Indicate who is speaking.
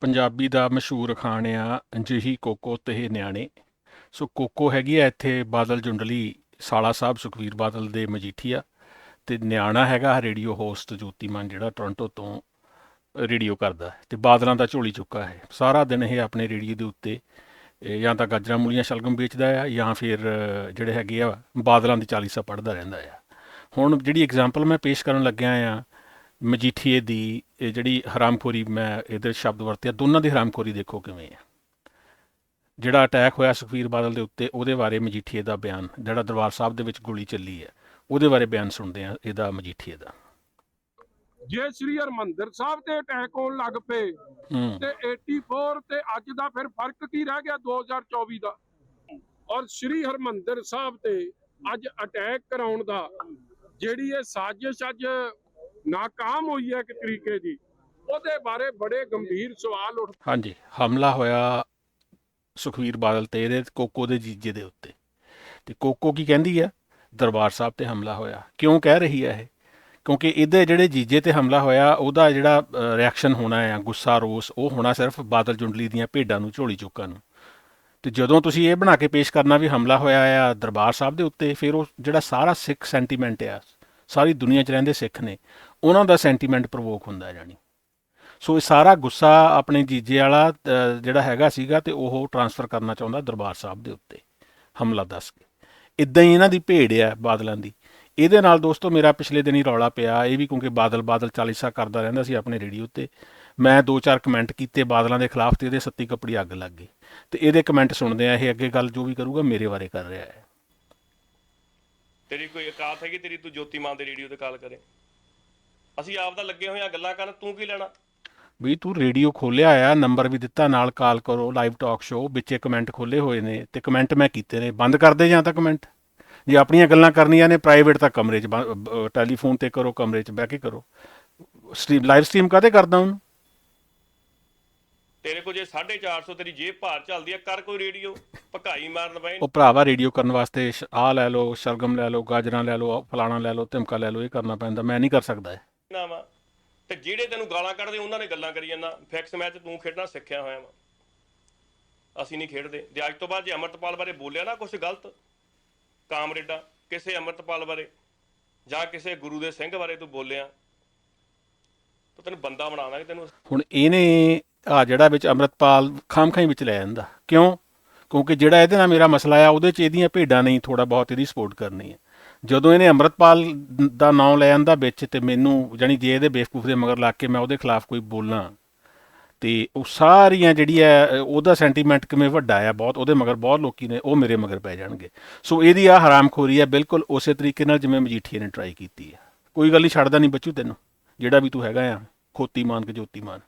Speaker 1: ਪੰਜਾਬੀ ਦਾ ਮਸ਼ਹੂਰ ਅਖਾਣ ਆ, ਜਿਹੀ ਕੋਕੋ ਤੇ ਨਿਆਣੇ। ਸੋ ਕੋਕੋ ਹੈਗੀ ਆ ਇੱਥੇ ਬਾਦਲ ਜੁੰਡਲੀ, ਸਾਲਾ ਸਾਹਿਬ ਸੁਖਵੀਰ ਬਾਦਲ ਦੇ ਮਜੀਠੀਆ ਤੇ ਨਿਆਣਾ ਹੈਗਾ ਰੇਡੀਓ ਹੋਸਟ ਜੋਤੀਮਾਨ, ਜਿਹੜਾ ਟੋਰਾਂਟੋ ਤੋਂ ਰੇਡੀਓ ਕਰਦਾ ਹੈ। ਤੇ ਬਾਦਲਾਂ ਦਾ ਝੋਲੀ ਚੁੱਕਾ ਹੈ। ਸਾਰਾ ਦਿਨ ਇਹ ਆਪਣੇ ਰੇਡੀਓ ਦੇ ਉੱਤੇ ਜਾਂ ਤਾਂ ਗਾਜਰਾਂ, ਮੂਲੀਆਂ, ਸ਼ਲਗਮ ਵੇਚਦਾ ਆ, ਜਾਂ ਫਿਰ, ਜਿਹੜੇ ਹੈਗੇ ਆ, ਬਾਦਲਾਂ ਦੀ ਚਾਲੀਸਾ ਪੜ੍ਹਦਾ ਰਹਿੰਦਾ ਆ। ਹੁਣ ਜਿਹੜੀ ਐਗਜ਼ਾਮਪਲ ਮੈਂ ਪੇਸ਼ ਕਰਨ ਲੱਗਿਆ ਆ ਮਜੀਠੀਏ ਦੀ ਇਹ ਜਿਹੜੀ ਹਰਾਮਖੋਰੀ ਮੈਂ ਇਹਦੇ ਸ਼ਬਦ ਵਰਤਿਆ ਦੋਨਾਂ ਦੀ ਹਰਾਮਖੋਰੀ ਦੇਖੋ ਕਿਵੇਂ ਆ। ਜਿਹੜਾ ਅਟੈਕ ਹੋਇਆ ਸੁਖਵੀਰ ਬਾਦਲ ਦੇ ਉੱਤੇ ਉਹਦੇ ਬਾਰੇ ਮਜੀਠੀਏ ਦਾ ਬਿਆਨ ਜਿਹੜਾ ਦਰਬਾਰ ਸਾਹਿਬ ਦੇ ਵਿੱਚ ਗੋਲੀ ਚੱਲੀ ਹੈ ਉਹਦੇ ਬਾਰੇ ਬਿਆਨ ਸੁਣਦੇ ਆ ਇਹਦਾ ਮਜੀਠੀਏ ਦਾ।
Speaker 2: ਜੇ ਸ੍ਰੀ ਹਰਮੰਦਰ ਸਾਹਿਬ ਤੇ ਅਟੈਕ ਹੋਣ ਲੱਗ ਪਏ
Speaker 1: ਹੂੰ।
Speaker 2: ਤੇ 84 ਤੇ ਅੱਜ ਦਾ ਫਿਰ ਫ਼ਰਕ ਕੀ ਰਹਿ ਗਿਆ 2024 ਦਾ? ਔਰ ਸ੍ਰੀ ਹਰਮੰਦਰ ਸਾਹਿਬ ਤੇ ਅੱਜ ਅਟੈਕ ਕਰਾਉਣ ਦਾ ਜਿਹੜੀ ਇਹ ਸਾਜ਼ਿਸ਼ ਅੱਜ ਨਾਕਾਮ ਹੋਈ ਹੈ ਇੱਕ ਤਰੀਕੇ ਦੀ। ਉਹਦੇ ਬਾਰੇ ਬੜੇ ਗੰਭੀਰ ਸਵਾਲ ਉੱਠ
Speaker 1: ਹਾਂਜੀ, ਹਮਲਾ ਹੋਇਆ ਸੁਖਵੀਰ ਬਾਦਲ ਤੇ ਇਹਦੇ, ਕੋਕੋ ਦੇ ਜੀਜੇ ਦੇ ਉੱਤੇ। ਤੇ ਕੋਕੋ ਕੀ ਕਹਿੰਦੀ ਆ ਦਰਬਾਰ ਸਾਹਿਬ ਤੇ ਹਮਲਾ ਹੋਇਆ। ਕਿਉਂ ਕਹਿ ਰਹੀ ਹੈ ਇਹ? ਕਿਉਂਕਿ ਇਹਦੇ ਜਿਹੜੇ ਜੀਜੇ ਤੇ ਹਮਲਾ ਹੋਇਆ, ਉਹਦਾ ਜਿਹੜਾ ਰਿਐਕਸ਼ਨ ਹੋਣਾ ਆ ਗੁੱਸਾ, ਰੋਸ, ਉਹ ਹੋਣਾ ਸਿਰਫ ਬਾਦਲ ਜੁੰਡਲੀ ਦੀਆਂ ਭੇਡਾਂ ਨੂੰ, ਝੋਲੀ ਚੁੱਕਾਂ ਨੂੰ। ਤੇ ਜਦੋਂ ਤੁਸੀਂ ਇਹ ਬਣਾ ਕੇ ਪੇਸ਼ ਕਰਨਾ ਵੀ ਹਮਲਾ ਹੋਇਆ ਆ ਦਰਬਾਰ ਸਾਹਿਬ ਦੇ ਉੱਤੇ, ਫਿਰ ਉਹ ਜਿਹੜਾ ਸਾਰਾ ਸਿੱਖ ਸੈਂਟੀਮੈਂਟ ਆ, ਸਾਰੀ ਦੁਨੀਆ 'ਚ ਰਹਿੰਦੇ ਸਿੱਖ ਨੇ ਉਹਨਾਂ ਦਾ ਸੈਂਟੀਮੈਂਟ ਪ੍ਰਵੋਕ ਹੁੰਦਾ ਹੈ ਜਾਣੀ। ਸੋ ਇਹ ਸਾਰਾ ਗੁੱਸਾ ਆਪਣੇ ਜੀਜੇ ਵਾਲਾ ਜਿਹੜਾ ਹੈਗਾ ਸੀਗਾ ਤੇ ਉਹ ਟਰਾਂਸਫਰ ਕਰਨਾ ਚਾਹੁੰਦਾ ਦਰਬਾਰ ਸਾਹਿਬ ਦੇ ਉੱਤੇ, ਹਮਲਾ ਦੱਸ ਕੇ। ਇਦਾਂ ਹੀ ਇਹਨਾਂ ਦੀ ਭੇੜ ਆ ਬਾਦਲਾਂ ਦੀ। ਇਹਦੇ ਨਾਲ ਦੋਸਤੋ ਮੇਰਾ ਪਿਛਲੇ ਦਿਨ ਹੀ ਰੌਲਾ ਪਿਆ, ਇਹ ਵੀ ਕਿਉਂਕਿ ਬਾਦਲ ਬਾਦਲ ਚਾਲੀਸਾ ਕਰਦਾ ਰਹਿੰਦਾ ਸੀ ਆਪਣੇ ਰੇਡੀਓ ਤੇ ਮੈਂ ਦੋ ਚਾਰ ਕਮੈਂਟ ਕੀਤੇ ਬਾਦਲਾਂ ਦੇ ਖਿਲਾਫ ਤੇ ਇਹਦੇ ਸੱਤੀ ਕੱਪੜੀ ਅੱਗ ਲੱਗ ਗਈ। ਤੇ ਇਹਦੇ ਕਮੈਂਟ ਸੁਣਦੇ ਆ ਇਹ ਅੱਗੇ ਗੱਲ ਜੋ ਵੀ ਕਰੂਗਾ ਮੇਰੇ ਬਾਰੇ ਕਰ ਰਿਹਾ ਹੈ।
Speaker 3: ਤੇਰੀ ਕੋਈ ਔਕਾਤ ਹੈਗੀ? ਤੇਰੀ ਤੂੰ ਜੋਤੀ ਜੋਤੀਮਾਨ ਦੇ ਰੇਡੀਓ ਤੇ ਕਾਲ ਕਰੇ। ਅਸੀਂ ਆਪ ਦਾ ਲੱਗੇ ਹੋਏ ਆ ਗੱਲਾਂ ਕਰਨ ਤੂੰ ਕੀ ਲੈਣਾ?
Speaker 1: ਵੀ ਤੂੰ ਰੇਡੀਓ ਖੋਲਿਆ ਆ ਨੰਬਰ ਵੀ ਦਿੱਤਾ ਨਾਲ ਕਾਲ ਕਰੋ ਲਾਈਵ ਟਾਕ ਸ਼ੋ ਵਿੱਚੇ ਕਮੈਂਟ ਖੋਲੇ ਹੋਏ ਨੇ ਤੇ ਕਮੈਂਟ ਮੈਂ ਕੀਤੇ ਨੇ। ਬੰਦ ਕਰ ਦੇ ਜਾਂ ਤਾਂ ਕਮੈਂਟ ਜੇ ਆਪਣੀਆਂ ਗੱਲਾਂ ਕਰਨੀਆਂ ਨੇ ਪ੍ਰਾਈਵੇਟ ਤਾਂ ਕਮਰੇ 'ਚ ਟੈਲੀਫੋਨ ਤੇ ਕਰੋ ਕਮਰੇ 'ਚ ਬਹਿ ਕੇ ਕਰੋ। ਸਟ੍ਰੀਮ ਲਾਈਵ ਸਟ੍ਰੀਮ ਕਾਤੇ ਕਰਦਾ ਉਹਨੂੰ?
Speaker 3: ਤੇਰੇ ਕੋਲ ਜੇ 450 ਤੇਰੀ ਜੇਬ ਭਾਰ ਚੱਲਦੀ ਆ ਕਰ ਕੋਈ ਰੇਡੀਓ? ਭਕਾਈ ਮਾਰਨ ਪਏ
Speaker 1: ਉਹ ਭਰਾਵਾ ਰੇਡੀਓ ਕਰਨ ਵਾਸਤੇ ਆਹ ਲੈ ਲਓ ਸ਼ਲਗਮ ਲੈ ਲਓ ਗਾਜਰਾਂ ਲੈ ਲਓ ਫਲਾਣਾ ਲੈ ਲਓ ਧਮਕਾ ਲੈ ਲਓ ਇਹ ਕਰਨਾ ਪੈਂਦਾ। ਮੈਂ ਨਹੀਂ ਕਰ ਸਕਦਾ
Speaker 3: ਨਾ ਵਾ। ਤੇ ਜਿਹੜੇ ਤੈਨੂੰ ਗਾਲਾਂ ਕੱਢਦੇ, ਉਹਨਾਂ ਨੇ ਗੱਲਾਂ ਕਰੀ ਜਾਂਦਾ। ਫਿਕਸ ਮੈਚ ਤੂੰ ਖੇਡਣਾ ਸਿੱਖਿਆ ਹੋਇਆ ਵਾ। ਅਸੀਂ ਨਹੀਂ ਖੇਡਦੇ। ਤੇ ਅੱਜ ਤੋਂ ਬਾਅਦ ਜੇ ਅਮਰਤਪਾਲ ਬਾਰੇ ਬੋਲਿਆ ਨਾ ਕੁਝ ਗਲਤ, ਕਾਮਰੇਡਾ, ਕਿਸੇ ਅਮਰਤਪਾਲ ਬਾਰੇ ਜਾਂ ਕਿਸੇ ਗੁਰੂ ਦੇ ਸਿੰਘ ਬਾਰੇ ਤੂੰ ਬੋਲਿਆ, ਤਾਂ ਤੈਨੂੰ ਬੰਦਾ ਬਣਾਉਣਾ ਕਿ ਤੈਨੂੰ
Speaker 1: ਹੁਣ ਇਹਨੇ ਆ ਜਿਹੜਾ ਵਿੱਚ ਅੰਮ੍ਰਿਤਪਾਲ ਖਾਮਖਾਈ ਵਿੱਚ ਲੈ ਜਾਂਦਾ ਕਿਉਂ? ਕਿਉਂਕਿ ਜਿਹੜਾ ਇਹਦੇ ਨਾਲ ਮੇਰਾ ਮਸਲਾ ਆ, ਉਹਦੇ 'ਚ ਇਹਦੀਆਂ ਭੇਡਾਂ ਨਹੀਂ ਥੋੜਾ ਬਹੁਤ ਇਹਦੀ ਸਪੋਰਟ ਕਰਨੀ ਹੈ ਜਦੋਂ ਇਹਨੇ ਅੰਮ੍ਰਿਤਪਾਲ ਦਾ ਨਾਮ ਲੈ ਆਂਦਾ ਵਿੱਚ ਤੇ ਮੈਨੂੰ ਜਾਣੀ ਜੇ ਇਹਦੇ ਬੇਵਕੂਫ ਦੇ ਮਗਰ ਲੱਗ ਕੇ ਮੈਂ ਉਹਦੇ ਖਿਲਾਫ ਕੋਈ ਬੋਲਾਂ। ਤੇ ਉਹ ਸਾਰੀਆਂ ਜਿਹੜੀ ਹੈ ਉਹਦਾ ਸੈਂਟੀਮੈਂਟ ਕਿਵੇਂ ਵੱਡਾ ਆ, ਬਹੁਤ ਉਹਦੇ ਮਗਰ ਬਹੁਤ ਲੋਕੀ ਨੇ, ਉਹ ਮੇਰੇ ਮਗਰ ਪੈ ਜਾਣਗੇ। ਸੋ ਇਹਦੀ ਆ ਹਰਾਮਖੋਰੀ ਹੈ ਬਿਲਕੁਲ ਉਸੇ ਤਰੀਕੇ ਨਾਲ ਜਿਵੇਂ ਮਜੀਠੀਏ ਨੇ ਟਰਾਈ ਕੀਤੀ ਹੈ ਕੋਈ ਗੱਲ ਨਹੀਂ ਛੱਡਦਾ ਨਹੀਂ ਬੱਚੂ ਤੈਨੂੰ, ਜਿਹੜਾ ਵੀ ਤੂੰ ਹੈਗਾ ਆ, ਖੋਤੀ ਮਾਨ ਕੇ ਜੋਤੀ ਮਾਨ।